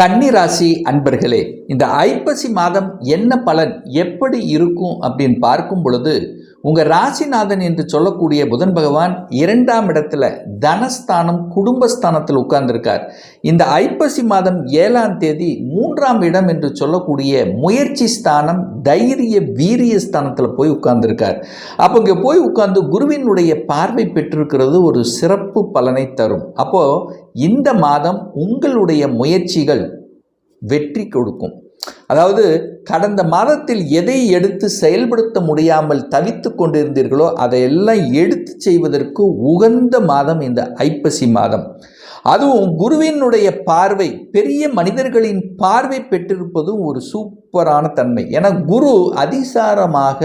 கன்னிராசி அன்பர்களே இந்த ஐப்பசி மாதம் என்ன பலன் எப்படி இருக்கும் அப்படின்னு பார்க்கும் பொழுது உங்கள் ராசிநாதன் என்று சொல்லக்கூடிய புதன் பகவான் இரண்டாம் இடத்துல தனஸ்தானம் குடும்பஸ்தானத்தில் உட்கார்ந்திருக்கார். இந்த ஐப்பசி மாதம் ஏழாம் தேதி மூன்றாம் இடம் என்று சொல்லக்கூடிய முயற்சி ஸ்தானம் தைரிய வீரிய ஸ்தானத்தில் போய் உட்கார்ந்திருக்கார். அப்போ இங்கே போய் உட்கார்ந்து குருவினுடைய பார்வை பெற்றிருக்கிறது ஒரு சிறப்பு பலனை தரும். அப்போ இந்த மாதம் உங்களுடைய முயற்சிகள் வெற்றி கொடுக்கும். அதாவது கடந்த மாதத்தில் எதை எடுத்து செயல்படுத்த முடியாமல் தவித்து கொண்டிருந்தீர்களோ அதையெல்லாம் எடுத்து செய்வதற்கு உகந்த மாதம் இந்த ஐப்பசி மாதம். அதுவும் குருவினுடைய பார்வை பெரிய மனிதர்களின் பார்வை பெற்றிருப்பதும் ஒரு சூப்பரான தன்மை. ஏன்னா குரு அதிசாரமாக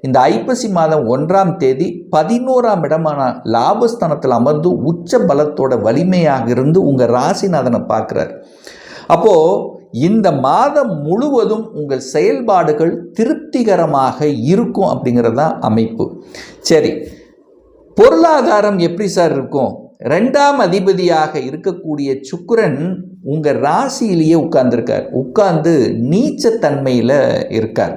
இந்த ஐப்பசி மாதம் ஒன்றாம் தேதி பதினோராம் இடமான லாபஸ்தானத்தில் அமர்ந்து உச்ச பலத்தோட வலிமையாக இருந்து உங்கள் ராசிநாதனை பார்க்குறார். அப்போது இந்த மாதம் முழுவதும் உங்கள் செயல்பாடுகள் திருப்திகரமாக இருக்கும் அப்படிங்கிறது தான் அமைப்பு. சரி பொருளாதாரம் எப்படி சார் இருக்கும்? ரெண்டாம் அதிபதியாக இருக்கக்கூடிய சுக்கரன் உங்கள் ராசியிலேயே உட்கார்ந்துருக்கார். உட்கார்ந்து நீச்சத்தன்மையில் இருக்கார்.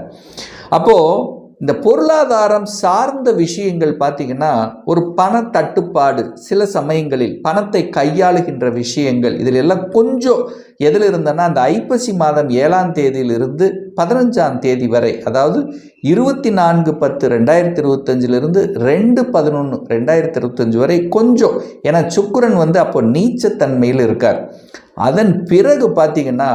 அப்போது இந்த பொருளாதாரம் சார்ந்த விஷயங்கள் பார்த்தீங்கன்னா ஒரு பண தட்டுப்பாடு சில சமயங்களில் பணத்தை கையாளுகின்ற விஷயங்கள் இதில் எல்லாம் கொஞ்சம் எதில் இருந்தனா அந்த ஐப்பசி மாதம் ஏழாம் தேதியிலிருந்து பதினஞ்சாம் தேதி வரை அதாவது இருபத்தி நான்கு பத்து ரெண்டாயிரத்தி இருபத்தஞ்சிலிருந்து ரெண்டு பதினொன்று ரெண்டாயிரத்தி இருபத்தஞ்சு வரை கொஞ்சம். ஏன்னா சுக்கரன் வந்து அப்போ நீச்சத்தன்மையில் இருக்கார். அதன் பிறகு பார்த்தீங்கன்னா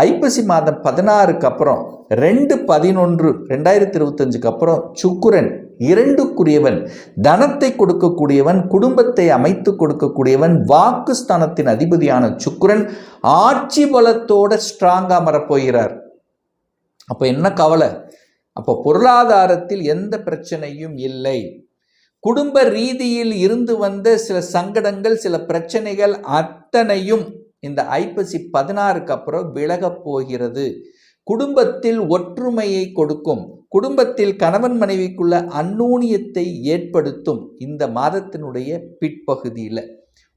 ஐப்பசி மாதம் பதினாறுக்கு அப்புறம் ரெண்டு பதினொன்று ரெண்டாயிரத்தி இருபத்தஞ்சுக்கு அப்புறம் சுக்குரன் இரண்டுக்குரியவன் தனத்தை கொடுக்கக்கூடியவன் குடும்பத்தை அமைத்து கொடுக்கக்கூடியவன் வாக்குஸ்தானத்தின் அதிபதியான சுக்குரன் ஆட்சி பலத்தோட ஸ்ட்ராங்காக மறப்போகிறார் அப்போ என்ன கவலை? அப்போ பொருளாதாரத்தில் எந்த பிரச்சனையும் இல்லை. குடும்ப ரீதியில் இருந்து வந்த சில சங்கடங்கள் சில பிரச்சனைகள் அத்தனையும் இந்த ஐப்பசி பதினாறுக்கு அப்புறம் விலகப் போகிறது. குடும்பத்தில் ஒற்றுமையை கொடுக்கும். குடும்பத்தில் கணவன் மனைவிக்குள்ள அந்நூனியத்தை ஏற்படுத்தும் இந்த மாதத்தினுடைய பிற்பகுதியில்.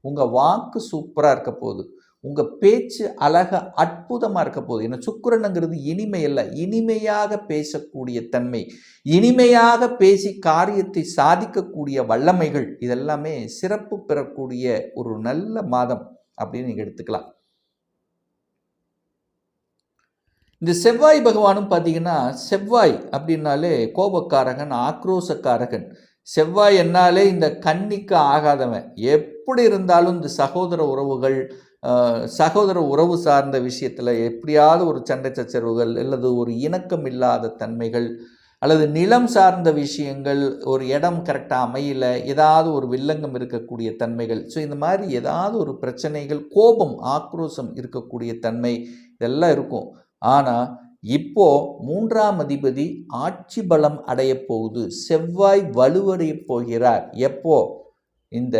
உங்கள் வாக்கு சூப்பராக இருக்க போகுது. உங்கள் பேச்சு அழக அற்புதமாக இருக்க போகுது. ஏன்னா சுக்கரனுங்கிறது இனிமை அல்ல இனிமையாக பேசக்கூடிய தன்மை. இனிமையாக பேசி காரியத்தை சாதிக்கக்கூடிய வல்லமைகள். இதெல்லாமே சிறப்பு பெறக்கூடிய ஒரு நல்ல மாதம் அப்படின்னு நீங்கள் எடுத்துக்கலாம். இந்த செவ்வாய் பகவானும் பார்த்தீங்கன்னா செவ்வாய் அப்படின்னாலே கோபக்காரகன் ஆக்ரோசக்காரகன். செவ்வாய் என்னாலே இந்த கன்னிக்கு ஆகாதவன். எப்படி இருந்தாலும் இந்த சகோதர உறவுகள் சகோதர உறவு சார்ந்த விஷயத்தில் எப்படியாவது ஒரு சண்டை சச்சரவுகள் அல்லது ஒரு இணக்கம் இல்லாத தன்மைகள் அல்லது நிலம் சார்ந்த விஷயங்கள் ஒரு இடம் கரெக்டாக அமையல ஏதாவது ஒரு வில்லங்கம் இருக்கக்கூடிய தன்மைகள். ஸோ இந்த மாதிரி ஏதாவது ஒரு பிரச்சனைகள் கோபம் ஆக்ரோஷம் இருக்கக்கூடிய தன்மை இதெல்லாம் இருக்கும். ஆனால் இப்போ மூன்றாம் அதிபதி ஆட்சி பலம் அடைய போகுது செவ்வாய் வலுவடைய போகிறார். எப்போ? இந்த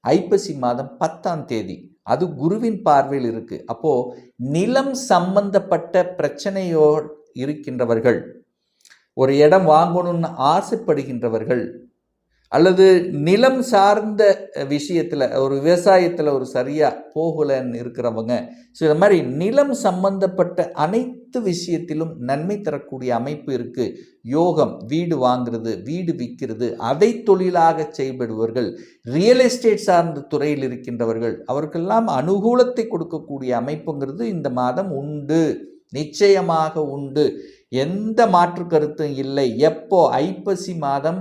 ஐப்பசி மாதம் பத்தாம் தேதி. அது குருவின் பார்வையில் இருக்கு. அப்போ நிலம் சம்பந்தப்பட்ட பிரச்சனையோ இருக்கின்றவர்கள் ஒரு இடம் வாங்கணும்னு ஆசைப்படுகின்றவர்கள் அல்லது நிலம் சார்ந்த விஷயத்தில் ஒரு விவசாயத்தில் ஒரு சரியாக போகலன்னு இருக்கிறவங்க ஸோ இந்த மாதிரி நிலம் சம்பந்தப்பட்ட அனைத்து விஷயத்திலும் நன்மை தரக்கூடிய அமைப்பு இருக்குது யோகம் வீடு வாங்குறது வீடு விற்கிறது அதை தொழிலாக செய்படுவர்கள் ரியல் எஸ்டேட் சார்ந்த துறையில் இருக்கின்றவர்கள் அவருக்கெல்லாம் அனுகூலத்தை கொடுக்கக்கூடிய அமைப்புங்கிறது இந்த மாதம் உண்டு. நிச்சயமாக உண்டு. எந்த மாற்று கருத்தும் இல்லை. எப்போ? ஐப்பசி மாதம்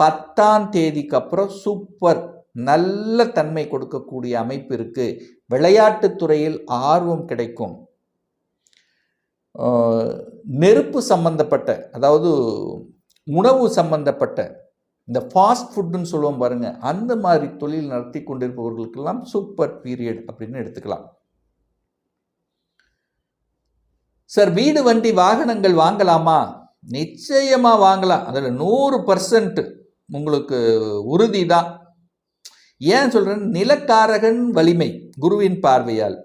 பத்தாம் தேதிக்கு அப்புறம் சூப்பர் நல்ல தன்மை கொடுக்கக்கூடிய அமைப்பு இருக்குது விளையாட்டுத் துறையில் ஆர்வம் கிடைக்கும். நெருப்பு சம்பந்தப்பட்ட அதாவது உணவு சம்பந்தப்பட்ட இந்த ஃபாஸ்ட் ஃபுட்டுன்னு சொல்லுவோம் பாருங்கள் அந்த மாதிரி தொழில் நடத்தி கொண்டிருப்பவர்களுக்கெல்லாம் சூப்பர் பீரியட் அப்படின்னு எடுத்துக்கலாம். சார் வீடு வண்டி வாகனங்கள் வாங்கலாமா? நிச்சயமாக வாங்கலாம். அதில் நூறு பர்சன்ட் உங்களுக்கு உறுதி தான் ஏன் சொல்றேன்? நிலக்காரகன் வலிமை குருவின் பார்வையால்.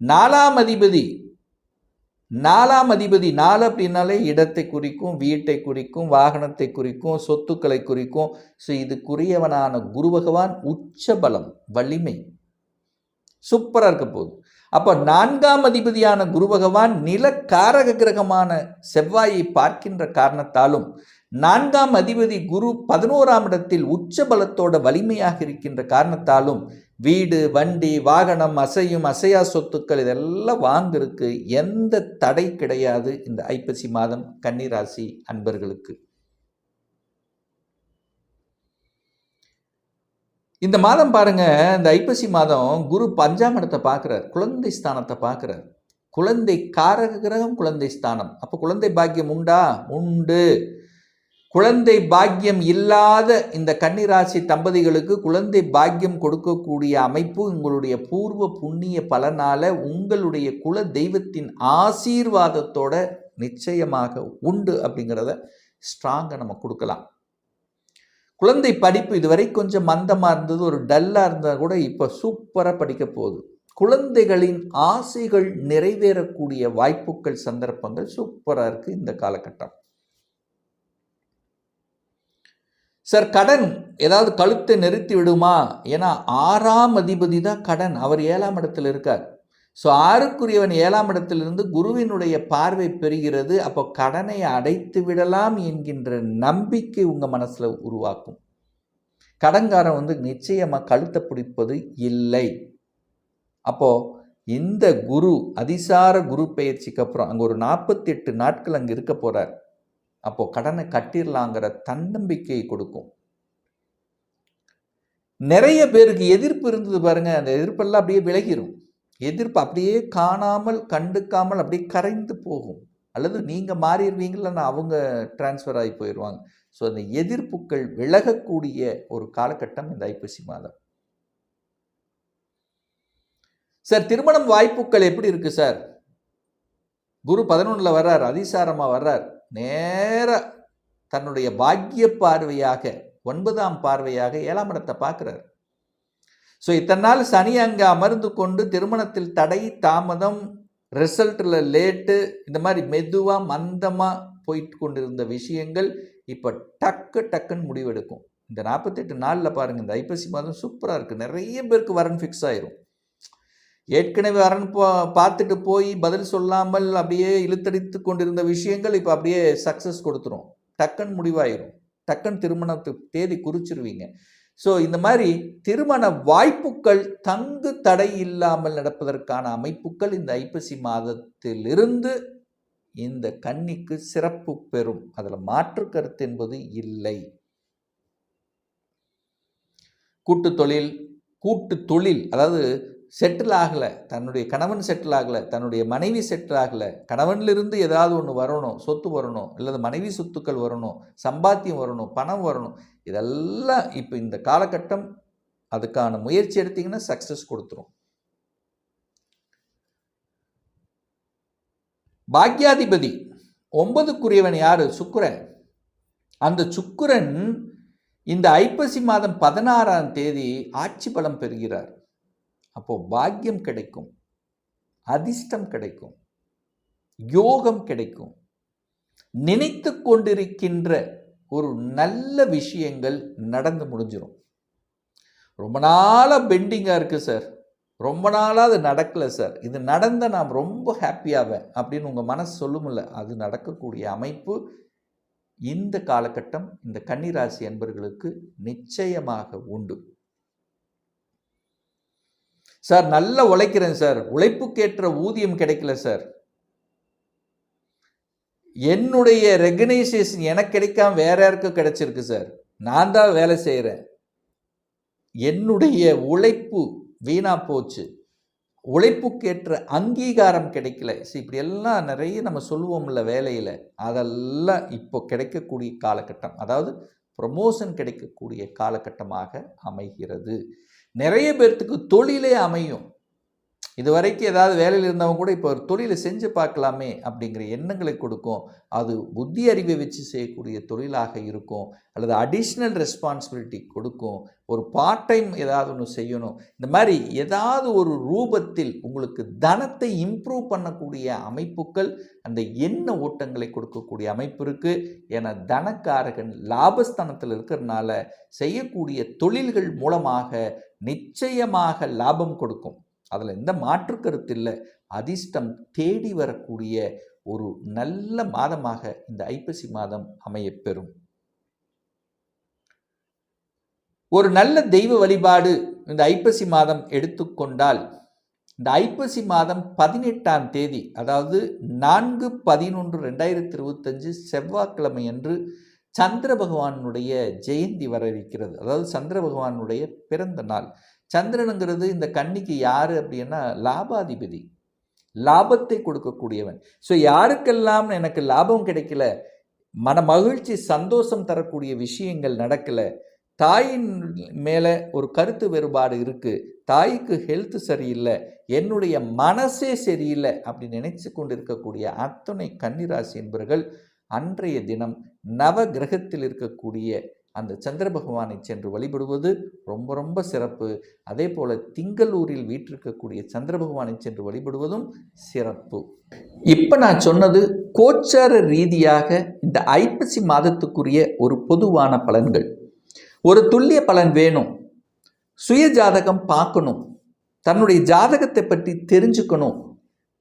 நாலாம் அதிபதி. நாலாம் அதிபதி. நாலு அப்படின்னாலே இடத்தை குறிக்கும் வீட்டை குறிக்கும் வாகனத்தை குறிக்கும் சொத்துக்களை குறிக்கும். ஸோ இதுக்குரியவனான குரு பகவான் உச்ச பலம் வலிமை. சூப்பராக இருக்க போகுது. அப்போ நான்காம் அதிபதியான குரு பகவான் நில காரக கிரகமான செவ்வாயை பார்க்கின்ற காரணத்தாலும் நான்காம் அதிபதி குரு பதினோராம் இடத்தில் உச்ச பலத்தோட வலிமையாக இருக்கின்ற காரணத்தாலும் வீடு வண்டி வாகனம் அசையும் அசையா சொத்துக்கள் இதெல்லாம் வாங்குறதுக்கு எந்த தடை கிடையாது இந்த ஐப்பசி மாதம் கன்னிராசி அன்பர்களுக்கு. இந்த மாதம் பாருங்க இந்த ஐப்பசி மாதம் குரு பஞ்சாம் இடத்தை பார்க்குறார் குழந்தை ஸ்தானத்தை பார்க்குறார். குழந்தை காரக கிரகம் குழந்தை ஸ்தானம். அப்போ குழந்தை பாக்கியம் உண்டா? உண்டு. குழந்தை பாக்கியம் இல்லாத இந்த கன்னிராசி தம்பதிகளுக்கு குழந்தை பாக்கியம் கொடுக்கக்கூடிய அமைப்பு உங்களுடைய பூர்வ புண்ணிய பலனால உங்களுடைய குல தெய்வத்தின் ஆசீர்வாதத்தோட நிச்சயமாக உண்டு அப்படிங்கிறத ஸ்ட்ராங்காக நம்ம கொடுக்கலாம். குழந்தை படிப்பு இதுவரை கொஞ்சம் மந்தமாக இருந்தது ஒரு டல்லாக இருந்தால் கூட இப்போ சூப்பராக படிக்க போகுது. குழந்தைகளின் ஆசைகள் நிறைவேறக்கூடிய வாய்ப்புகள் சந்தர்ப்பங்கள் சூப்பராக இருக்குது இந்த காலகட்டம். சார் கடன் ஏதாவது கழுத்தை நிறுத்தி விடுமா? ஏன்னா ஆறாம் அதிபதி தான் கடன். அவர் ஏழாம் இடத்துல இருக்கார். ஸோ ஆறுக்குரியவன் ஏழாம் இடத்திலிருந்து குருவினுடைய பார்வை பெறுகிறது. அப்போ கடனை அடைத்து விடலாம் என்கின்ற நம்பிக்கை உங்கள் மனசில் உருவாக்கும். கடன்காரன் வந்து நிச்சயமாக கழுத்தை பிடிப்பது இல்லை. அப்போது இந்த குரு அதிசார குரு பயிற்சிக்கு அப்புறம் அங்கே ஒரு நாற்பத்தி எட்டு நாட்கள் அங்கே இருக்க போகிறார் அப்போது கடனை கட்டிடலாங்கிற தன்னம்பிக்கையை கொடுக்கும். நிறைய பேருக்கு எதிர்ப்பு இருந்தது பாருங்கள் அந்த எதிர்ப்பெல்லாம் அப்படியே விலகிரும். எதிர்ப்பு அப்படியே காணாமல் கண்டுக்காமல் அப்படியே கரைந்து போகும். அல்லது நீங்கள் மாறிடுவீங்களா அவங்க டிரான்ஸ்ஃபர் ஆகி போயிடுவாங்க. ஸோ அந்த எதிர்ப்புகள் விலகக்கூடிய ஒரு காலகட்டம் இந்த ஐப்பசி மாதம். சார் திருமணம் வாய்ப்புகள் எப்படி இருக்கு சார்? குரு பதினொன்றில் வர்றார் அதிசாரமாக வர்றார். நேர தன்னுடைய பாக்கிய பார்வையாக ஒன்பதாம் பார்வையாக ஏழாம் இடத்தை பார்க்குறார். ஸோ இத்தனை நாள் சனி அங்கே அமர்ந்து கொண்டு திருமணத்தில் தடை தாமதம் ரிசல்ட்டில் லேட்டு இந்த மாதிரி மெதுவாக மந்தமாக போயிட்டு கொண்டிருந்த விஷயங்கள் இப்போ டக்கு டக்குன்னு முடிவெடுக்கும். இந்த நாற்பத்தெட்டு நாளில் பாருங்கள் இந்த ஐப்பசி மாதம் சூப்பராக இருக்குது நிறைய பேருக்கு வரன் ஃபிக்ஸ் ஆயிரும். ஏற்கனவே வரன் போ பார்த்துட்டு போய் பதில் சொல்லாமல் அப்படியே இழுத்தடித்து கொண்டிருந்த விஷயங்கள் இப்போ அப்படியே சக்ஸஸ் கொடுத்துரும். டக்குன்னு முடிவாயிரும். டக்குன்னு திருமணத்துக்கு தேதி குறிச்சிருவீங்க. ஸோ இந்த மாதிரி திருமண வாய்ப்புகள் தங்கு தடை இல்லாமல் நடப்பதற்கான அமைப்புகள் இந்த ஐப்பசி மாதத்திலிருந்து இந்த கன்னிக்கு சிறப்பு பெறும். அதில் மாற்று கருத்து என்பது இல்லை. கூட்டு தொழில் கூட்டு தொழில் அதாவது செட்டில் ஆகலை தன்னுடைய கணவன் செட்டில் ஆகலை தன்னுடைய மனைவி செட்டில் ஆகலை கணவன்லேருந்து ஏதாவது ஒன்று வரணும் சொத்து வரணும் அல்லது மனைவி சொத்துக்கள் வரணும் சம்பாத்தியம் வரணும் பணம் வரணும் இதெல்லாம் இப்போ இந்த காலகட்டம் அதுக்கான முயற்சி எடுத்திங்கன்னா சக்ஸஸ் கொடுத்துரும். பாக்யாதிபதி ஒன்பதுக்குரியவன் யார்? சுக்கரன். அந்த சுக்குரன் இந்த ஐப்பசி மாதம் பதினாறாம் தேதி ஆட்சி பலம் பெறுகிறார். அப்போது பாக்கியம் கிடைக்கும் அதிர்ஷ்டம் கிடைக்கும் யோகம் கிடைக்கும். நினைத்து கொண்டிருக்கின்ற ஒரு நல்ல விஷயங்கள் நடந்து முடிஞ்சிடும் ரொம்ப நாளாக பெண்டிங்காக இருக்குது சார். ரொம்ப நாளாக அது நடக்கலை சார். இது நடந்த நான் ரொம்ப ஹாப்பியாவேன் அப்படின்னு உங்கள் மனசு சொல்லுமில்ல அது நடக்கக்கூடிய அமைப்பு இந்த காலகட்டம் இந்த கன்னிராசி அன்பர்களுக்கு நிச்சயமாக உண்டு. சார் நல்லா உழைக்கிறேன் சார். உழைப்புக்கேற்ற ஊதியம் கிடைக்கல சார். என்னுடைய ரெகனைசேஷன் எனக்கு கிடைக்காம வேற யாருக்கும் கிடைச்சிருக்கு சார். நான் தான் வேலை செய்கிறேன் என்னுடைய உழைப்பு வீணா போச்சு. உழைப்புக்கேற்ற அங்கீகாரம் கிடைக்கல. சரி இப்படி எல்லாம் நிறைய நம்ம சொல்லுவோம்ல வேலையில். அதெல்லாம் இப்போ கிடைக்கக்கூடிய காலகட்டம். அதாவது ப்ரமோஷன் கிடைக்கக்கூடிய காலகட்டமாக அமைகிறது. நிறைய பேர்த்துக்கு தொழிலே அமையும். இது வரைக்கும் ஏதாவது வேலையில் இருந்தவங்க கூட இப்போ ஒரு தொழிலை செஞ்சு பார்க்கலாமே அப்படிங்கிற எண்ணங்களை கொடுக்கும். அது புத்தி அறிவை வச்சு செய்யக்கூடிய தொழிலாக இருக்கும். அல்லது அடிஷ்னல் ரெஸ்பான்சிபிலிட்டி கொடுக்கும். ஒரு பார்ட் டைம் ஏதாவது ஒன்று செய்யணும். இந்த மாதிரி ஏதாவது ஒரு ரூபத்தில் உங்களுக்கு தனத்தை இம்ப்ரூவ் பண்ணக்கூடிய அமைப்புகள் அந்த எண்ண ஓட்டங்களை கொடுக்கக்கூடிய அமைப்பு இருக்குது ஏன்னா தனக்காரகன் லாபஸ்தானத்தில் இருக்கிறதுனால செய்யக்கூடிய தொழில்கள் மூலமாக நிச்சயமாக லாபம் கொடுக்கும். அதில் எந்த மாற்று கருத்து இல்லை. அதிர்ஷ்டம் தேடி வரக்கூடிய ஒரு நல்ல மாதமாக இந்த ஐப்பசி மாதம் அமையப்பெறும். ஒரு நல்ல தெய்வ வழிபாடு இந்த ஐப்பசி மாதம் எடுத்துக்கொண்டால் இந்த ஐப்பசி மாதம் பதினெட்டாம் தேதி அதாவது நான்கு பதினொன்று ரெண்டாயிரத்தி இருபத்தஞ்சு செவ்வாய்க்கிழமை அன்று சந்திர பகவானுடைய ஜெயந்தி வர இருக்கிறது. அதாவது சந்திர பகவானுடைய பிறந்த நாள். சந்திரனுங்கிறது இந்த கன்னிக்கு யார் அப்படின்னா லாபாதிபதி. லாபத்தை கொடுக்கக்கூடியவன். ஸோ யாருக்கெல்லாம் எனக்கு லாபம் கிடைக்கல மன மகிழ்ச்சி சந்தோஷம் தரக்கூடிய விஷயங்கள் நடக்கல தாயின் மேலே ஒரு கருத்து வேறுபாடு இருக்குது தாய்க்கு ஹெல்த் சரியில்லை என்னுடைய மனசே சரியில்லை அப்படி நினைச்சு கொண்டு இருக்கக்கூடிய அத்தனை கன்னிராசி என்பவர்கள் அன்றைய தினம் நவ கிரகத்தில் இருக்கக்கூடிய அந்த சந்திர பகவானை சென்று வழிபடுவது ரொம்ப ரொம்ப சிறப்பு. அதே போல் திங்களூரில் வீற்றிருக்கக்கூடிய சந்திர பகவானை சென்று வழிபடுவதும் சிறப்பு. இப்போ நான் சொன்னது கோச்சார ரீதியாக இந்த ஐப்பசி மாதத்துக்குரிய ஒரு பொதுவான பலன்கள். ஒரு துல்லிய பலன் வேணும். சுய ஜாதகம் பார்க்கணும். தன்னுடைய ஜாதகத்தை பற்றி தெரிஞ்சுக்கணும்.